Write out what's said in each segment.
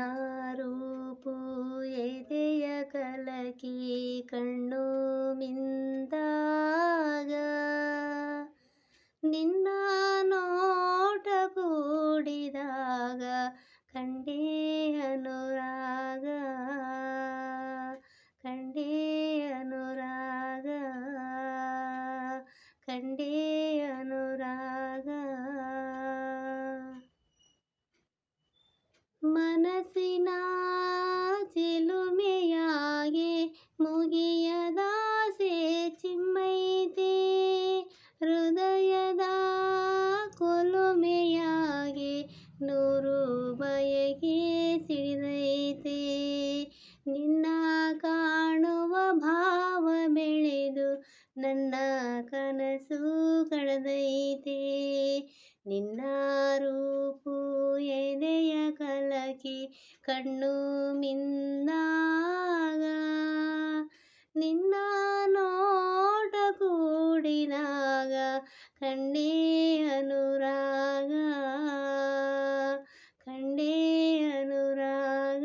ನಿನ್ನ ರೂಪು ಎದೆಯ ಕಲಕಿ ಕಣ್ಣು ಮಿಂದಾಗ. ನಿನ್ನ ನೋಟ ಕೂಡಿದಾಗ ಕಂಡೇ ಅನುರಾಗ. ನನ್ನ ಕನಸು ಕಳೆದೈತೆ. ನಿನ್ನ ರೂಪು ಎನೆಯ ಕಲಕಿ ಕಣ್ಣು ಮಿಂದಾಗ. ನಿನ್ನ ನೋಟ ಕೂಡಿದಾಗ ಕಂಡೇ ಅನುರಾಗ. ಕಂಡೇ ಅನುರಾಗ.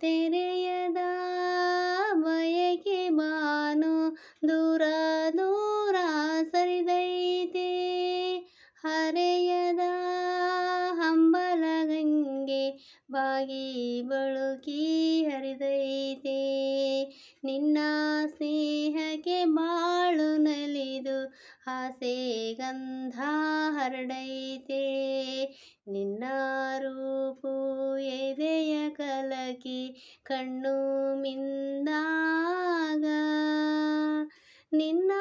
ತೆರೆಯದ ಬಯಕೆ ಬಾನು ದೂರ ದೂರ ಸರಿದೈತೆ. ಹರೆಯದ ಹಂಬಲ ಗಂಗೆ ಬಾಗಿ ಬಳುಕಿ ಹರಿದೈತೆ. ನಿನ್ನ ಸ್ನೇಹಕ್ಕೆ ಬಾಳು ನಲಿದು ಆಸೆ ಗಂಧ ಹರಡೈತೆ. ನಿನ್ನ ರೂಪು ಎದೆಯ ಕಲಕಿ ಕಣ್ಣು ಮಿಂದಾಗ ನಿನ್ನ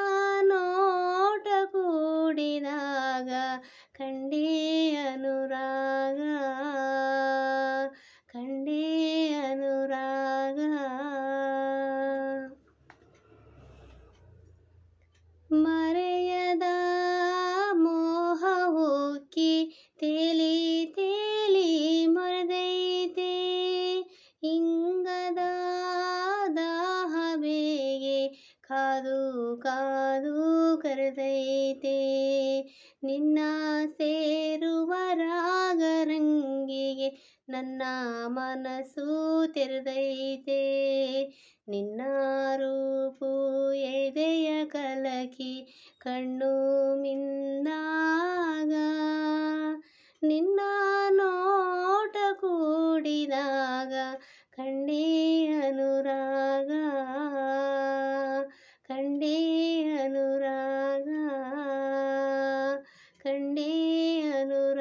ಕಾದು ಕಾದು ಕರೆದೈತೆ. ನಿನ್ನ ಸೇರುವ ರಾಗರಂಗಿಗೆ ನನ್ನ ಮನಸ್ಸು ತೆರೆದೈತೆ. ನಿನ್ನ ರೂಪು ಎದೆಯ ಕಲಕಿ ಕಣ್ಣು ಮಿಂದಾಗ. ನಿನ್ನ ನೋಟ ಕೂಡಿದಾಗ ಕಣ್ಣೇ ಅನುರಾಗ. ನು